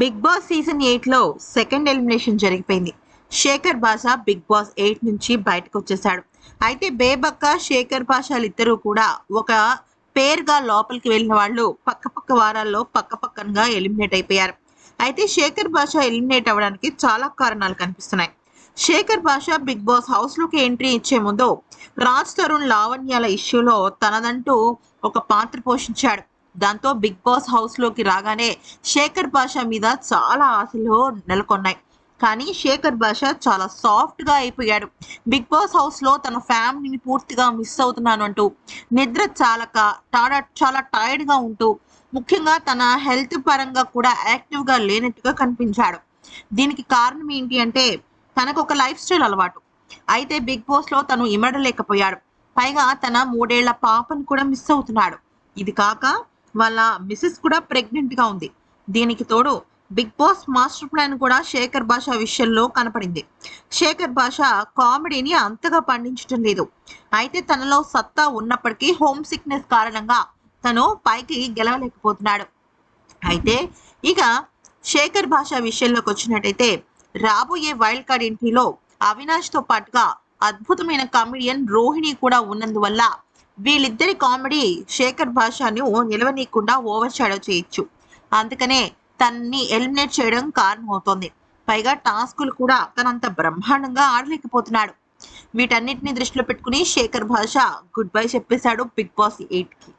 Big Boss season ఎయిట్లో second elimination జరిగిపోయింది. Shekhar Basha Bigg Boss eight నుంచి బయటకు వచ్చేసాడు అయితే బేబక్క శేఖర్ బాషాలు ఇద్దరు కూడా ఒక పేరుగా లోపలికి వెళ్ళిన వాళ్ళు పక్క పక్క వారాల్లో పక్క పక్కనగా ఎలిమినేట్ అయిపోయారు. అయితే శేఖర్ బాషా ఎలిమినేట్ అవ్వడానికి చాలా కారణాలు కనిపిస్తున్నాయి. శేఖర్ బాషా బిగ్ బాస్ హౌస్లోకి ఎంట్రీ ఇచ్చే ముందు రాజ్ తరుణ్ లావణ్యాల ఇష్యూలో తనదంటూ ఒక పాత్ర పోషించాడు. దాంతో బిగ్ బాస్ హౌస్లోకి రాగానే శేఖర్ బాషా మీద చాలా ఆశలు నెలకొన్నాయి. కానీ శేఖర్ భాష చాలా సాఫ్ట్గా అయిపోయాడు. బిగ్ బాస్ హౌస్లో తన ఫ్యామిలీని పూర్తిగా మిస్ అవుతున్నాను అంటూ నిద్ర చాలక టాడా చాలా టైర్డ్గా ఉంటూ ముఖ్యంగా తన హెల్త్ పరంగా కూడా యాక్టివ్గా లేనట్టుగా కనిపించాడు. దీనికి కారణం ఏంటి అంటే తనకు ఒక లైఫ్ స్టైల్ అలవాటు. అయితే బిగ్ బాస్లో తను ఇమడలేకపోయాడు. పైగా తన మూడేళ్ళ పాపను కూడా మిస్ అవుతున్నాడు. ఇది కాక వాళ్ళ మిసెస్ కూడా ప్రెగ్నెంట్గా ఉంది. దీనికి తోడు బిగ్ బాస్ మాస్టర్ ప్లాన్ కూడా శేఖర్ భాష విషయంలో కనపడింది. శేఖర్ భాష కామెడీని అంతగా పండించడం లేదు. అయితే తనలో సత్తా ఉన్నప్పటికీ హోమ్ సిక్నెస్ కారణంగా తను పైకి గెలవలేకపోతున్నాడు. అయితే ఇక శేఖర్ భాష విషయంలోకి వచ్చినట్టయితే రాబోయే వైల్డ్ కార్డ్ ఎంట్రీలో అవినాష్తో పాటుగా అద్భుతమైన కామెడియన్ రోహిణి కూడా ఉన్నందువల్ల వీళ్ళిద్దరి కామెడీ శేఖర్ భాషను నిలవనీయకుండా ఓవర్ షాడో చేయొచ్చు. అందుకనే తనని ఎలిమినేట్ చేయడం కారణమవుతోంది. పైగా టాస్కులు కూడా తనంత బ్రహ్మాండంగా ఆడలేకపోతున్నాడు. వీటన్నిటిని దృష్టిలో పెట్టుకుని శేఖర్ భాష గుడ్ బై చెప్పేశాడు బిగ్ బాస్ ఎయిట్కి